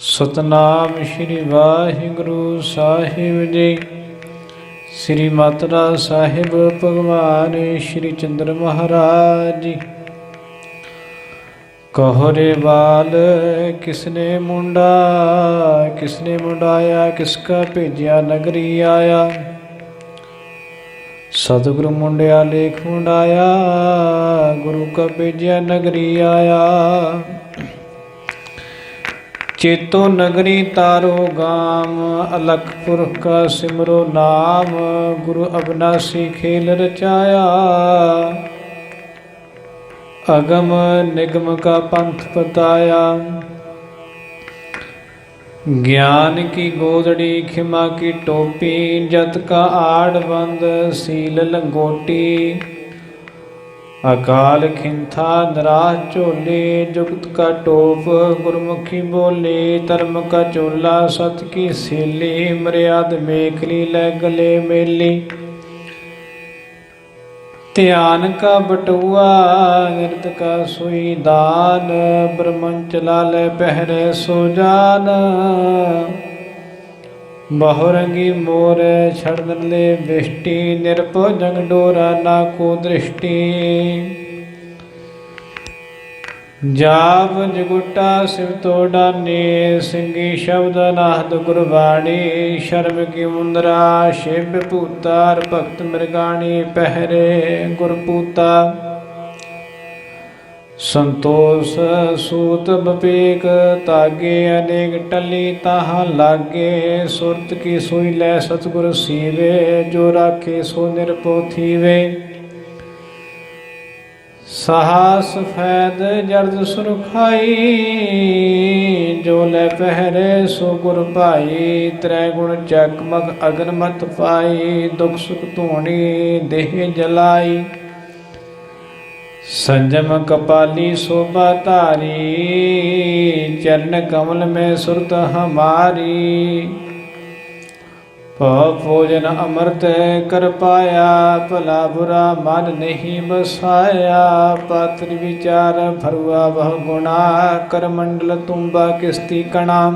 ਸਤਨਾਮ ਸ੍ਰੀ ਵਾਹਿਗੁਰੂ ਸਾਹਿਬ ਜੀ। ਸ੍ਰੀ ਮਾਤਰਾ ਸਾਹਿਬ ਭਗਵਾਨ ਸ੍ਰੀ ਚੰਦਰ ਮਹਾਰਾਜ। ਜੀ ਕਹੋ ਰੇ ਬਾਲ, ਕਿਸਨੇ ਮੁੰਡਾ, ਕਿਸਨੇ ਮੁੰਡਾਇਆ ਕਿਸਕਾ ਭੇਜਿਆ, ਨਗਰੀ ਆਇਆ। ਸਤਿਗੁਰੂ ਮੁੰਡਿਆ ਲੇਖ ਮੁੰਡਾਇਆ, ਗੁਰੂ ਕਾ ਭੇਜਿਆ, ਨਗਰੀ ਆਇਆ। ਚੇਤੋ ਨਗਰੀ ਤਾਰੋ ਗਾਮ, ਅਲਖ ਪੁਰਖ ਕਾ ਸਿਮਰੋ ਨਾਮ, ਗੁਰੂ ਅਬਨਾਸੀ ਖੇਲ ਰਚਾਇਆ। ਅਗਮ ਨਿਗਮ ਕਾ ਪੰਥ ਪਤਾਇਆ। ਗਿਆਨ ਕੀ ਗੋਦੜੀ, ਖਿਮਾ ਕੀ ਟੋਪੀ, ਜਤ ਕਾ ਆੜ ਬੰਦ, ਸੀਲ ਲੰਗੋਟੀ। ਅਕਾਲ ਖਿੰਥਾ ਨਰਾਹ ਝੋਲੇ, ਜੁਗਤ ਕਾ ਟੋਪ, ਗੁਰਮੁਖੀ ਬੋਲੇ, ਧਰਮ ਕਾ ਚੋਲਾ, ਸਤ ਕੀ ਸੇਲੀ, ਮਰਿਆਦ ਮੇਖਲੀ ਲੈ ਗਲੇ ਮੇਲੀ। ਧਿਆਨ ਕਾ ਬਟੂਆ, ਨਿਰਤ ਕਾ ਸੋਈ ਦਾਨ ਬ੍ਰਹਮੰ ਚਲਾ ਪਹਿਰੇ ਸੋ ਜਾਨ। ਬਹੁਰੰਗੀ ਮੋਰ ਛੜਨ ਲੈ ਵਿਸ਼ਟੀ, ਨਿਰਭਉ ਜੰਗ ਡੋਰਾ ਨਾ ਕੋ ਜਾਪ ਜਗੁਟਾ ਸਿਵ ਤੋੜਾ ਨੇ ਸਿੰਘੀ ਸ਼ਬਦ ਨਾਹਦ ਗੁਰਬਾਣੀ, ਸ਼ਰਮ ਕੀ ਮੁੰਦਰਾ ਸ਼ਿਵ ਭੂਤਾਰ ਭਗਤ ਮਿਰਗਾਣੀ, ਪਹਿਰੇ ਗੁਰਪੂਤਾ। ਸੰਤੋਸ਼ ਸੂਤ ਬਪੇਕ ਤਾਗੇ ਅਨੇਕ ਟੱਲੀ, ਤਾਹ ਲਾਗੇ। ਸੁਰਤ ਕੀ ਸੋਈ ਲੈ ਸਤਿਗੁਰ ਸੀਵੇ, ਜੋ ਰਾਖੇ ਸੋ ਨਿਰਪੋ ਥੀਵੇ। ਸਾਹਸ ਫੈਦ ਜਰਦ ਸੁਰਖਾਈ, ਜੋ ਲੈ ਪਹਿਰੇ ਸੋ ਗੁਰ ਭਾਈ। ਤ੍ਰੈ ਗੁਣ ਚਕਮਕ ਅਗਨ ਮਤ ਪਾਈ, ਦੁਖ ਸੁਖ ਧੂਣੀ ਦੇਹ ਜਲਾਈ। ਸੰਜਮ ਕਪਾਲੀ ਸੋਭਾ ਧਾਰੀ, ਚਰਨ ਕਮਲ ਮੈਂ ਸੁਰਤ ਹਮਾਰੀ। ਭਉ ਭੋਜਨ ਅੰਮ੍ਰਿਤ ਕਰ ਪਾਇਆ, ਭਲਾ ਬੁਰਾ ਮਨ ਨਹੀਂ ਬਸਾਇਆ ਪਾਤਰ ਵਿਚਾਰ ਭਰਵਾ ਬਹੁ ਗੁਣਾ, ਕਰ ਮੰਡਲ ਤੁੰਬਾ ਕਿਸਤੀ ਕਣਾ।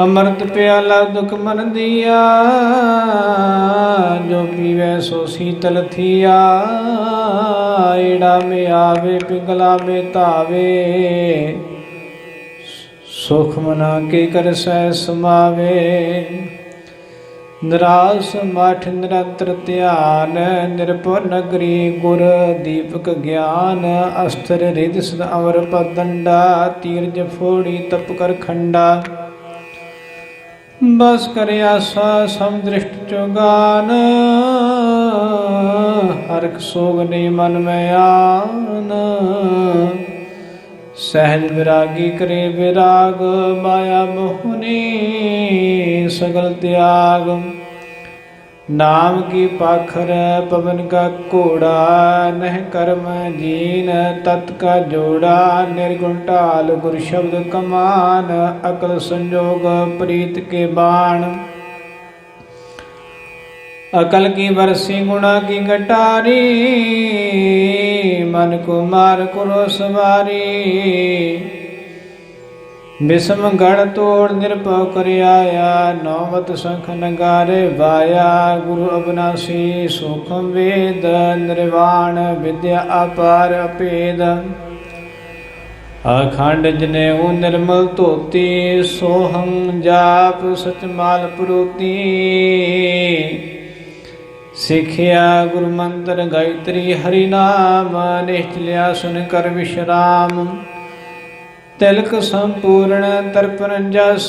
ਅੰਮ੍ਰਿਤ ਪਿਆਲਾ ਦੁਖ ਮਨ ਦੀਆ ਜੋ ਪੀਵੇ ਸੋ ਸੀਤਲ ਥੀਆ, ਏੜਾ ਮੇ ਆਵੇ, ਪਿੰਗਲਾ ਮੇ ਧਾਵੇ। ਸੁਖ ਮਨਾ ਕੇ ਕਰ ਸਮਾਵੇ। ਨਿਰਾਸ ਮਠ ਨਿਰੰਤਰ ਧਿਆਨ, ਨਿਰਭਉ ਨਗਰੀ ਗੁਰ ਦੀਪਕ ਗਿਆਨ। ਅਸਤਰ ਰਿਦ ਸਦ ਪਦੰਡਾ, ਤੀਰਜ ਫੋੜੀ ਤਪ ਕਰ ਖੰਡਾ। ਬਸ ਕਰਿਆ ਸਾ ਸਮਦ੍ਰਿਸ਼ਟ ਚੁਗਾਨ ਹਰਕ ਸੋਗ ਨੇ ਮਨ ਮੈਂ ਆਨ। ਸਹਿਜ ਵਿਰਾਗੀ ਕਰੇ ਵਿਰਾਗ, ਮਾਇਆ ਮੋਹਨੀ ਸਗਲ ਤਿਆਗ। ਨਾਮ ਕੀ ਪਾਖਰ ਪਵਨ ਕਾ ਘੋੜਾ, ਨਹਿ ਕਰਮ ਜੀਨ ਤਤ ਕਾ ਜੋੜਾ, ਨਿਰਗੁਣ ਢਾਲ ਗੁਰ ਸ਼ਬਦ ਕਮਾਨ, ਅਕਲ ਸੰਜੋਗ ਪ੍ਰੀਤ ਕੇ ਬਾਣ। ਅਕਲ ਕੀ ਵਰਸੀ ਗੁਣਾ ਕੀ ਗਟਾਰੀ ਮਨ ਕੁਮਾਰ ਕਰੋ ਸਵਾਰੀ। ਬਿਸਮ ਗੜ ਤੋੜ ਨਿਰਭਉ ਕਰ ਆਇਆ ਨੌਵਤ ਸੰਖ ਨਗਾਰੇ ਵਾਇਆ, ਗੁਰੂ ਅਬਨਾਸੀ ਸੁਖਮ ਵੇਦ, ਨਿਰਵਾਣ ਵਿਦਿਆ ਅਪਾਰ ਅਪੇਦ। ਅਖੰਡ ਜਨੇ ਉਹ ਨਿਰਮਲ ਧੋਤੀ ਸੋਹੰ ਜਾਪ ਸਚ ਮਾਲ ਪੁਰੋਤੀ। ਸਿੱਖਿਆ ਗੁਰ ਮੰਤਰ ਗਾਇਤਰੀ ਹਰੀ ਨਾਮ ਨਿਸ਼ਚਲਿਆ ਸੁਨ ਕਰ ਵਿਸ਼ਰਾਮ। ਤਿਲਕ ਸੰਪੂਰਨ ਤਰਪਨ ਜਸ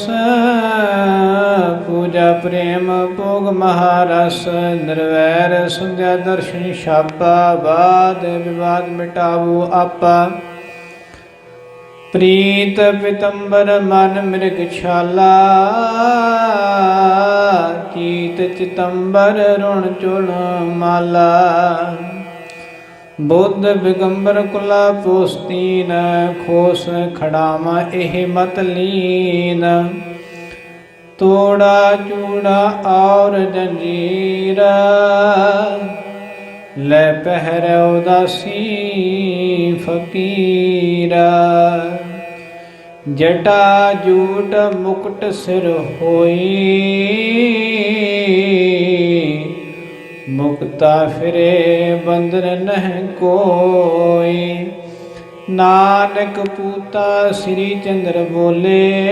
ਪੂਜਾ ਪ੍ਰੇਮ ਭੋਗ ਮਹਾਰਸ, ਨਿਰਵੈਰ ਸੰਧਿਆ ਦਰਸ਼ਨ ਛਾਪਾ ਬਾਦ ਵਿਵਾਦ ਮਿਟਾਵੋ ਆਪਾ। ਪ੍ਰੀਤ ਪਿਤੰਬਰ ਮਨ ਮਿਰਗ ਛਾਲਾ ਚੀਤ ਚਿਤੰਬਰ ਰੁਣ ਚੁਣ ਮਾਲਾ। ਬੁੱਧ ਬਿਗੰਬਰ ਕੁਲਾ ਪੋਸਤੀਨ, ਖੋਸ ਖੜਾਵਾ ਇਹ ਮਤ ਲੀਨ। ਤੋੜਾ ਚੂੜਾ ਔਰ ਜੰਜੀਰ, ਲੈ ਪਹਿਰੇ ਉਦਾਸੀ ਫਕੀਰਾ। ਜਟਾ ਜੂਟ ਮੁਕਟ ਸਿਰ ਹੋਈ ਮੁਕਤਾ ਫਿਰੇ ਬੰਧਨ ਨਹਿ ਕੋਈ। ਨਾਨਕ ਪੂਤਾ ਸ੍ਰੀ ਚੰਦਰ ਬੋਲੇ।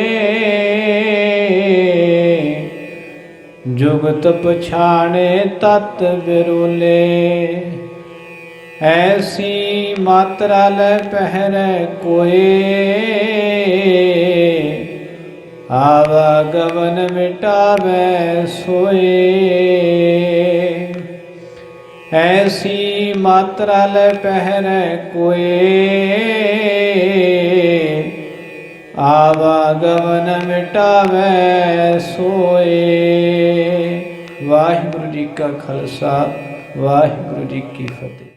ਜੁਗਤ ਪਛਾਣੇ ਤਤ ਬਿਰੋਲੇ ਐਸੀ ਮਾਤਰਾ ਲੈ ਪਹਿਰੇ ਕੋਏ। ਆਵਾ ਗਵਨ ਮਿਟਾਵੇ ਸੋਏ। ਐਸੀ ਮਾਤਰਾ ਲੈ ਪਹਿਰੇ ਕੋਏ। ਆਵਾਗਮਨ ਮਿਟਾਵੇ ਸੋਏ। ਵਾਹਿਗੁਰੂ ਜੀ ਕਾ ਖਾਲਸਾ, ਵਾਹਿਗੁਰੂ ਜੀ ਕੀ ਫਤਿਹ।